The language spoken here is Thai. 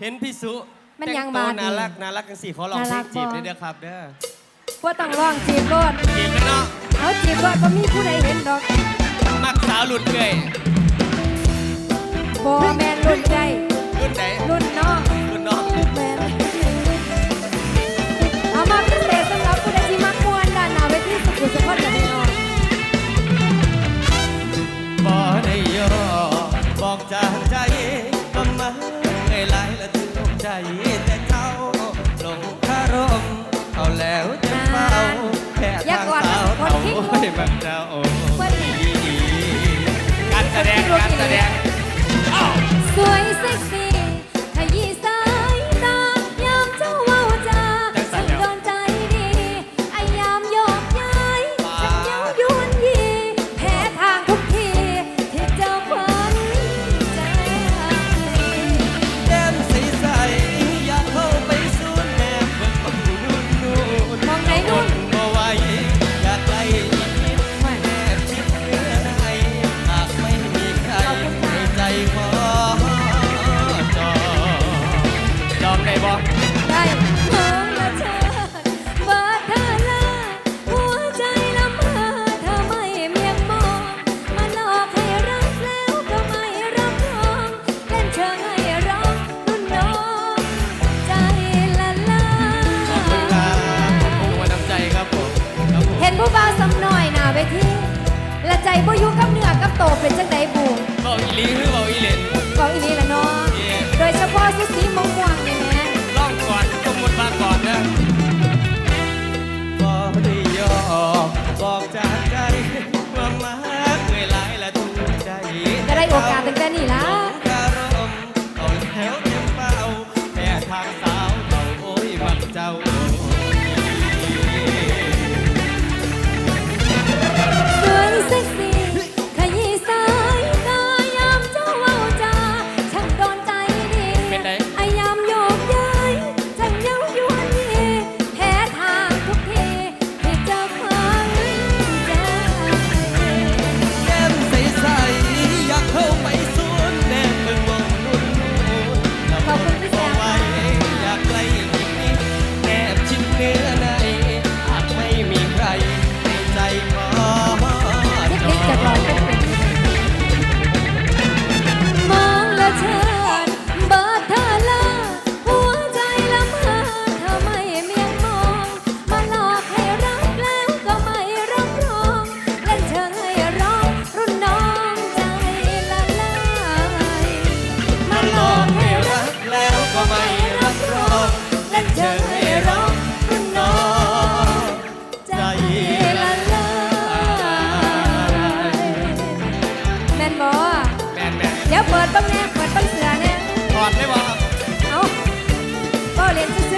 เห็นพี่สุมันยังแมาดีน่ารักน่ารักกันสี่ขอลองน่ากจีบบ่ ได้เด้อครับเด้อว่าต้องร้องจีบโอดจีบกัเนาะเอาจีบโลดก็มีผู้ใดเห็นดอกมักสาวหลุดเลย บ่แม การแสดงการแสดง สวยเซ็กซี่ ซ้หน่อยนะไปที่ละใจบ่อยู่กับเนือกับโตเป็นจังไดบุบอกอีลีหรือบอกอีเหลนบอกอีนี้ละเนาะเโดยเฉพาะชุดสีม่วงเนี่ยแหล่องก่อนสมมติมาก่อนนะบอกไม่ยอมบอกจากใจว่ามาเคยหลายและถูกใจ จะได้โอกาสตั้งแต่นี่ละเอาแถวเต็มเป้าแม่ทางสาวเขาโอ้ยมักเจ้า ดี๋ยวเปิดต้างแน่เปิดต้างเสือแน่ถอดได้บ่คเอาก็เรียนซื้อ